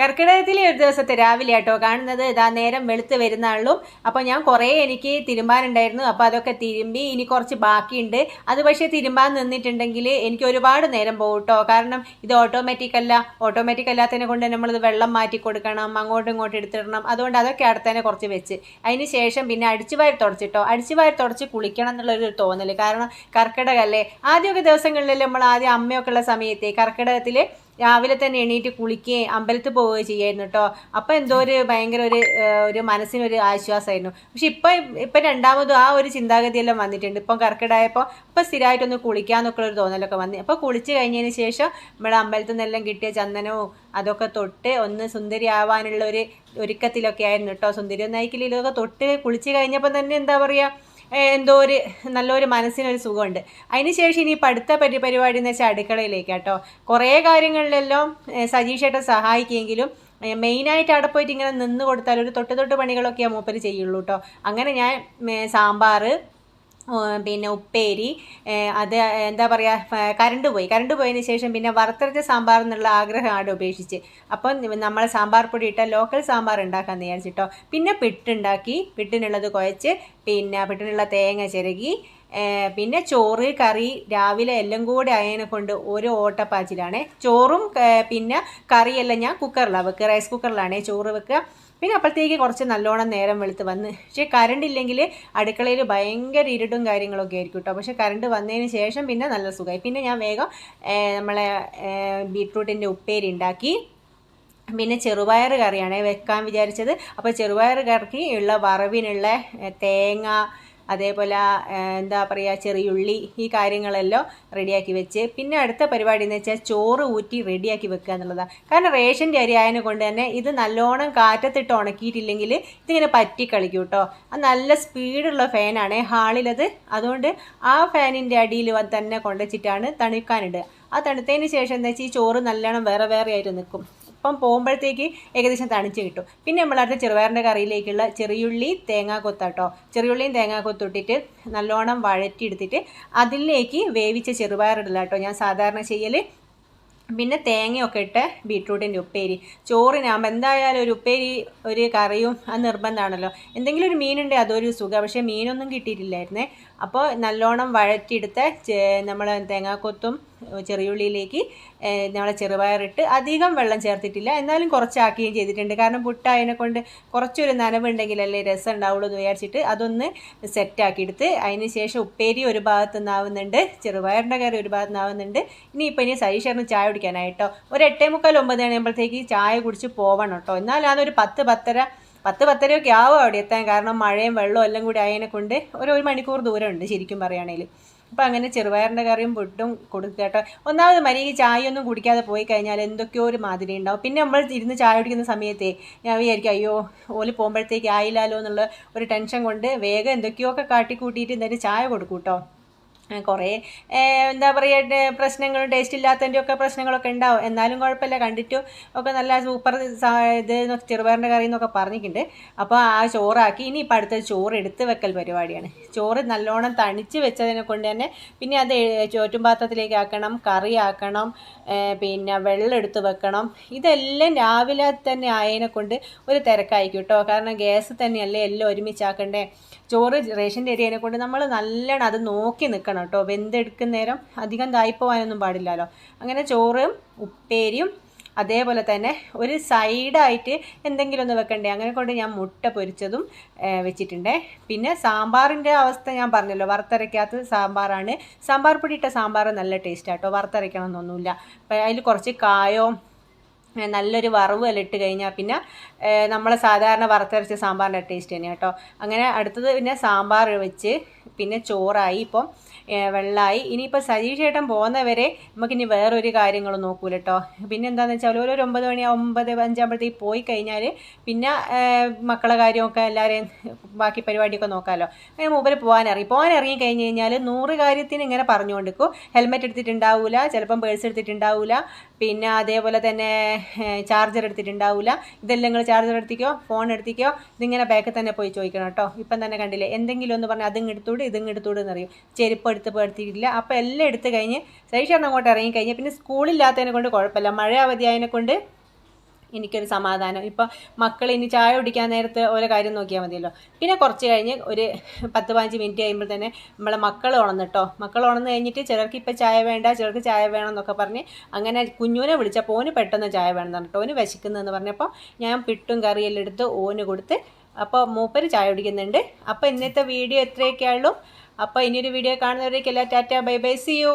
കർക്കിടകത്തിലെ ഒരു ദിവസത്തെ രാവിലെ ആട്ടോ. കാണുന്നത് ഇതാ നേരം വെളുത്ത് വരുന്നാളും അപ്പോൾ ഞാൻ കുറേ എനിക്ക് തിരുമ്പാനുണ്ടായിരുന്നു. അപ്പോൾ അതൊക്കെ തിരുമ്പി ഇനി കുറച്ച് ബാക്കിയുണ്ട്. അത് പക്ഷേ തിരുമ്പാൻ നിന്നിട്ടുണ്ടെങ്കിൽ എനിക്ക് ഒരുപാട് നേരം പോകും കേട്ടോ കാരണം ഇത് ഓട്ടോമാറ്റിക് അല്ല. ഓട്ടോമാറ്റിക് അല്ലാത്തതിനെ കൊണ്ട് നമ്മളിത് വെള്ളം മാറ്റി കൊടുക്കണം അങ്ങോട്ടും ഇങ്ങോട്ടും എടുത്തിടണം. അതുകൊണ്ട് അതൊക്കെ അടുത്തന്നെ കുറച്ച് വെച്ച്. അതിന് ശേഷം പിന്നെ അടിച്ചു വാരി തുടച്ചിട്ടോ അടിച്ചു വാരി തുടച്ച് കുളിക്കണം എന്നുള്ളൊരു തോന്നൽ കാരണം കർക്കിടകല്ലേ. ആദ്യമൊക്കെ ദിവസങ്ങളിൽ നമ്മൾ ആദ്യം അമ്മയൊക്കെ ഉള്ള സമയത്ത് കർക്കിടകത്തിൽ രാവിലെ തന്നെ എണീറ്റ് കുളിക്കുകയും അമ്പലത്തിൽ പോവുകയും ചെയ്യായിരുന്നു കേട്ടോ. അപ്പം എന്തോ ഒരു ഭയങ്കര ഒരു ഒരു മനസ്സിനൊരു ആശ്വാസമായിരുന്നു. പക്ഷെ ഇപ്പം ഇപ്പം രണ്ടാമതും ആ ഒരു ചിന്താഗതിയെല്ലാം വന്നിട്ടുണ്ട്. ഇപ്പം കർക്കിടായപ്പോൾ ഇപ്പം സ്ഥിരമായിട്ടൊന്ന് കുളിക്കാന്നൊക്കെ ഒരു തോന്നലൊക്കെ വന്നു. അപ്പോൾ കുളിച്ച് കഴിഞ്ഞതിന് ശേഷം നമ്മുടെ അമ്പലത്തിൽ നിന്നെല്ലാം കിട്ടിയ ചന്ദനവും അതൊക്കെ തൊട്ട് ഒന്ന് സുന്ദരി ആവാനുള്ള ഒരു ഒരുക്കത്തിലൊക്കെ ആയിരുന്നു കേട്ടോ. സുന്ദരി ഒന്നായിക്കില്ല ഇതൊക്കെ തൊട്ട് കുളിച്ച് കഴിഞ്ഞപ്പോൾ തന്നെ എന്താ പറയുക എന്തോ ഒരു നല്ലൊരു മനസ്സിനൊരു സുഖമുണ്ട്. അതിന് ശേഷം ഇനി പഠിത്ത പരി പരിപാടി എന്ന് വെച്ചാൽ അടുക്കളയിലേക്ക് കേട്ടോ. കുറേ കാര്യങ്ങളിലെല്ലാം സജീഷേട്ടൻ സഹായിക്കുമെങ്കിലും മെയിനായിട്ട് അവിടെ പോയിട്ട് ഇങ്ങനെ നിന്ന് കൊടുത്താൽ ഒരു തൊട്ട് തൊട്ട് പണികളൊക്കെയാണ് മൂപ്പര് ചെയ്യുള്ളൂ കേട്ടോ. അങ്ങനെ ഞാൻ സാമ്പാർ പിന്നെ ഉപ്പേരി അത് എന്താ പറയുക കറണ്ട് പോയി. കറണ്ട് പോയതിന് ശേഷം പിന്നെ വറുത്തരച്ച സാമ്പാർ എന്നുള്ള ആഗ്രഹം ആടെ ഉപേക്ഷിച്ച്. അപ്പം നമ്മൾ സാമ്പാർ പൊടി ഇട്ട ലോക്കൽ സാമ്പാർ ഉണ്ടാക്കാമെന്ന് വിചാരിച്ചിട്ടോ പിന്നെ പിട്ടുണ്ടാക്കി. പിട്ടിനുള്ളത് കുഴച്ച് പിന്നെ പിട്ടിനുള്ള തേങ്ങ ചിരകി പിന്നെ ചോറ് കറി രാവിലെ എല്ലാം കൂടി അയനെ കൊണ്ട് ഒരു ഓട്ടപ്പാച്ചിലാണ്. ചോറും പിന്നെ കറിയെല്ലാം ഞാൻ കുക്കറിലാണ് വെക്കുക. റൈസ് കുക്കറിലാണ് ചോറ് വെക്കുക. പിന്നെ അപ്പോഴത്തേക്ക് കുറച്ച് നല്ലോണം നേരം വെളുത്ത് വന്ന്. പക്ഷേ കറണ്ട് ഇല്ലെങ്കിൽ അടുക്കളയിൽ ഭയങ്കര ഇരുട്ടും കാര്യങ്ങളൊക്കെ ആയിരിക്കും കേട്ടോ പക്ഷേ കറണ്ട് വന്നതിന് ശേഷം പിന്നെ നല്ല സുഖമായി. പിന്നെ ഞാൻ വേഗം നമ്മളെ ബീട്രൂട്ടിന്റെ ഉപ്പേരി ഉണ്ടാക്കി പിന്നെ ചെറുപയർ കറിയാണ് വെക്കാൻ വിചാരിച്ചത്. അപ്പോൾ ചെറുപയർ കറിക്ക് ഉള്ള വറവിനുള്ള തേങ്ങ അതേപോലെ എന്താ പറയുക ചെറിയുള്ളി ഈ കാര്യങ്ങളെല്ലാം റെഡിയാക്കി വെച്ച്. പിന്നെ അടുത്ത പരിപാടി എന്ന് വെച്ചാൽ ചോറ് ഊറ്റി റെഡിയാക്കി വെക്കുക എന്നുള്ളതാണ് കാരണം റേഷന്റെ അരി ആയതിനെ കൊണ്ട് തന്നെ ഇത് നല്ലോണം കാറ്റത്തിട്ട് ഉണക്കിയിട്ടില്ലെങ്കിൽ ഇതിങ്ങനെ പറ്റി കളിക്കും കേട്ടോ. അത് നല്ല സ്പീഡുള്ള ഫാനാണ്. ഹാളിലത് അതുകൊണ്ട് ആ ഫാനിന്റെ അടിയിൽ തന്നെ കൊണ്ടുവച്ചിട്ടാണ് തണുക്കാനിടുക. ആ തണുത്തതിന് ശേഷം എന്താ വെച്ചാൽ ഈ ചോറ് നല്ലോണം വേറെ വേറെ ആയിട്ട് നിൽക്കും. അപ്പം പോകുമ്പോഴത്തേക്ക് ഏകദേശം തണിച്ച് കിട്ടും. പിന്നെ നമ്മളടുത്ത ചെറുപയറിന്റെ കറിയിലേക്കുള്ള ചെറിയുള്ളി തേങ്ങാക്കൊത്താട്ടോ ചെറിയുള്ളിയും തേങ്ങാക്കൊത്തിട്ടിട്ട് നല്ലോണം വഴറ്റിയെടുത്തിട്ട് അതിലേക്ക് വേവിച്ച ചെറുപയർ ഇടില്ല കേട്ടോ ഞാൻ സാധാരണ ചെയ്യൽ പിന്നെ തേങ്ങയൊക്കെ ഇട്ട് ബീട്രൂട്ടിന്റെ ഉപ്പേരി. ചോറിനാകുമ്പോൾ എന്തായാലും ഒരു ഉപ്പേരി ഒരു കറിയും അത് നിർബന്ധമാണല്ലോ. എന്തെങ്കിലും ഒരു മീനുണ്ടെങ്കിൽ അതൊരു സുഖം. പക്ഷേ മീനൊന്നും കിട്ടിയിട്ടില്ലായിരുന്നേ. അപ്പോൾ നല്ലോണം വഴറ്റിയെടുത്ത് നമ്മൾ തേങ്ങാക്കൊത്തും ചെറിയുള്ളിയിലേക്ക് നമ്മളെ ചെറുപയറിട്ട് അധികം വെള്ളം ചേർത്തിട്ടില്ല. എന്നാലും കുറച്ചാക്കുകയും ചെയ്തിട്ടുണ്ട്. കാരണം പുട്ടായതിനെ കൊണ്ട് കുറച്ചൊരു നനവുണ്ടെങ്കിലല്ലേ രസം ഉണ്ടാവുള്ളൂ എന്ന് വിചാരിച്ചിട്ട് അതൊന്ന് സെറ്റാക്കി എടുത്ത് അതിന് ശേഷം ഉപ്പേരി ഒരു ഭാഗത്ത് നിന്നാവുന്നുണ്ട്. ചെറുപയറിന്റെ കറി ഒരു ഭാഗത്ത് നിന്നാവുന്നുണ്ട്. ഇനിയിപ്പോൾ ഇനി സൈഷറിന് ചായ കുടിക്കാനായിട്ടോ ഒരു എട്ടേ മുക്കാൽ ഒമ്പത് മണിയാകുമ്പോഴത്തേക്ക് ചായ കുടിച്ച് പോവണം കേട്ടോ. എന്നാലാണ് ഒരു പത്ത് പത്തര പത്ത് പത്തരയൊക്കെ ആവും അവിടെ എത്താൻ. കാരണം മഴയും വെള്ളവും എല്ലാം കൂടി ആയതിനെ കൊണ്ട് ഒരു ഒരു മണിക്കൂർ ദൂരമുണ്ട് ശരിക്കും പറയുകയാണെങ്കിൽ. അപ്പം അങ്ങനെ ചെറുപയറിന്റെ കറിയും പുട്ടും കൊടുക്കുക കേട്ടോ. ഒന്നാമത് മരിക്ക് ചായ ഒന്നും കുടിക്കാതെ പോയി കഴിഞ്ഞാൽ എന്തൊക്കെയോ ഒരു മാതിരി ഉണ്ടാവും. പിന്നെ നമ്മൾ ഇരുന്ന് ചായ കുടിക്കുന്ന സമയത്തേ ഞാൻ വിചാരിക്കും അയ്യോ ഓൽ പോകുമ്പോഴത്തേക്ക് ആയില്ലല്ലോ എന്നുള്ള ഒരു ടെൻഷൻ കൊണ്ട് വേഗം എന്തൊക്കെയോ ഒക്കെ കാട്ടിക്കൂട്ടിയിട്ട് എന്തായാലും ചായ കൊടുക്കൂട്ടോ. കുറേ എന്താ പറയുക പ്രശ്നങ്ങളും ടേസ്റ്റ് ഇല്ലാത്തതിന്റെ ഒക്കെ പ്രശ്നങ്ങളൊക്കെ ഉണ്ടാവും എന്നാലും കുഴപ്പമില്ല കണ്ടിട്ടും ഒക്കെ നല്ല സൂപ്പർ ഇത് ചെറുപയറിന്റെ കറി എന്നൊക്കെ പറഞ്ഞിട്ടുണ്ട് അപ്പോൾ ആ ചോറാക്കി ഇനി ഇപ്പോൾ അടുത്ത ചോറ് എടുത്ത് വെക്കൽ പരിപാടിയാണ്. ചോറ് നല്ലോണം തണിച്ച് വെച്ചതിനെ കൊണ്ട് തന്നെ പിന്നെ അത് ചോറ്റും പാത്രത്തിലേക്ക് ആക്കണം കറി ആക്കണം പിന്നെ വെള്ളം എടുത്ത് വെക്കണം. ഇതെല്ലാം രാവിലെ തന്നെ ആയതിനെ കൊണ്ട് ഒരു തിരക്കായിരിക്കും കേട്ടോ. കാരണം ഗ്യാസ് തന്നെയല്ലേ എല്ലാം ഒരുമിച്ചാക്കണ്ടേ. ചോറ് റേഷന്റെ അരിയതിനെ കൊണ്ട് നമ്മൾ നല്ലോണം അത് നോക്കി നിൽക്കണം കേട്ടോ. വെന്തെടുക്കുന്ന നേരം അധികം തായിപ്പോവാനൊന്നും പാടില്ലല്ലോ. അങ്ങനെ ചോറും ഉപ്പേരിയും അതേപോലെ തന്നെ ഒരു സൈഡായിട്ട് എന്തെങ്കിലും ഒന്ന് വെക്കണ്ടേ? അങ്ങനെ കൊണ്ട് ഞാൻ മുട്ട പൊരിച്ചതും വെച്ചിട്ടുണ്ടേ. പിന്നെ സാമ്പാറിന്റെ അവസ്ഥ ഞാൻ പറഞ്ഞല്ലോ. വറുത്തരയ്ക്കാത്ത സാമ്പാറാണ്. സാമ്പാർ പൊടി ഇട്ട സാമ്പാർ നല്ല ടേസ്റ്റ് ആട്ടോ വറുത്തരയ്ക്കണം എന്നൊന്നുമില്ല. അതിൽ കുറച്ച് കായോ നല്ലൊരു വറവ് എല്ലാം ഇട്ട് കഴിഞ്ഞാൽ പിന്നെ നമ്മളെ സാധാരണ വറുത്തരച്ച സാമ്പാറിന്റെ ടേസ്റ്റ് തന്നെയാണ് കേട്ടോ. അങ്ങനെ അടുത്തത് പിന്നെ സാമ്പാർ വെച്ച് പിന്നെ ചോറായി ഇപ്പം വെള്ളമായി ഇനിയിപ്പോൾ സജീഷ് ചേട്ടൻ പോകുന്നവരെ നമുക്കിനി വേറൊരു കാര്യങ്ങളും നോക്കൂല കേട്ടോ പിന്നെ എന്താണെന്ന് വെച്ചാൽ ഓരോ ഒമ്പത് മണി ഒമ്പത് അഞ്ചാകുമ്പോഴത്തേക്ക് പോയി കഴിഞ്ഞാൽ പിന്നെ മക്കളെ കാര്യമൊക്കെ എല്ലാവരെയും ബാക്കി പരിപാടിയൊക്കെ നോക്കാമല്ലോ അങ്ങനെ മൂപ്പര് പോകാനിറങ്ങി പോകാൻ ഇറങ്ങി കഴിഞ്ഞ് കഴിഞ്ഞാൽ നൂറ് കാര്യത്തിന് ഇങ്ങനെ പറഞ്ഞുകൊണ്ടിരിക്കും. ഹെൽമെറ്റ് എടുത്തിട്ടുണ്ടാവില്ല ചിലപ്പം പേഴ്സ് എടുത്തിട്ടുണ്ടാവില്ല പിന്നെ അതേപോലെ തന്നെ ചാർജർ എടുത്തിട്ടുണ്ടാവില്ല ഇതെല്ലാം നിങ്ങൾ ചാർജർ എടുത്തിക്കോ ഫോൺ എടുത്തിക്കോ ഇതിങ്ങനെ ബാക്കിൽ തന്നെ പോയി ചോദിക്കണം കേട്ടോ ഇപ്പം തന്നെ കണ്ടില്ലേ എന്തെങ്കിലും ഒന്ന് പറഞ്ഞാൽ അതും ഇതും എടുത്തൂട് എന്നറിയും ചെരുപ്പ് എടുത്ത് എടുത്തിട്ടില്ല അപ്പോൾ എല്ലാം എടുത്ത് കഴിഞ്ഞ് ശേഷം അങ്ങോട്ട് ഇറങ്ങി പിന്നെ സ്കൂളില്ലാത്തതിനെ കൊണ്ട് കുഴപ്പമില്ല. മഴ അവധിയായതിനെ കൊണ്ട് എനിക്കൊരു സമാധാനം. ഇപ്പം മക്കൾ ഇനി ചായ കുടിക്കാൻ നേരത്തെ ഓരോ കാര്യം നോക്കിയാൽ മതിയല്ലോ. പിന്നെ കുറച്ച് കഴിഞ്ഞ് ഒരു പത്ത് പതിനഞ്ച് മിനിറ്റ് കഴിയുമ്പോൾ തന്നെ നമ്മളെ മക്കൾ ഉണന്നിട്ടോ മക്കൾ ഉണന്ന് കഴിഞ്ഞിട്ട് ചിലർക്ക് ഇപ്പം ചായ വേണ്ട ചിലർക്ക് ചായ വേണം എന്നൊക്കെ പറഞ്ഞ് അങ്ങനെ കുഞ്ഞുവിനെ വിളിച്ചപ്പോൾ ഓന് പെട്ടെന്ന് ചായ വേണം എന്ന് പറഞ്ഞിട്ട് ഓന് വിശക്കുന്നതെന്ന് പറഞ്ഞപ്പോൾ ഞാൻ പിട്ടും കറിയെല്ലാം എടുത്ത് ഓന് കൊടുത്ത് അപ്പോൾ മൂപ്പര് ചായ കുടിക്കുന്നുണ്ട്. അപ്പോൾ ഇന്നത്തെ വീഡിയോ എത്രയൊക്കെയുള്ളൂ അപ്പോൾ ഇനിയൊരു video കാണുന്നവരേക്കെല്ലാം tata bye bye see you.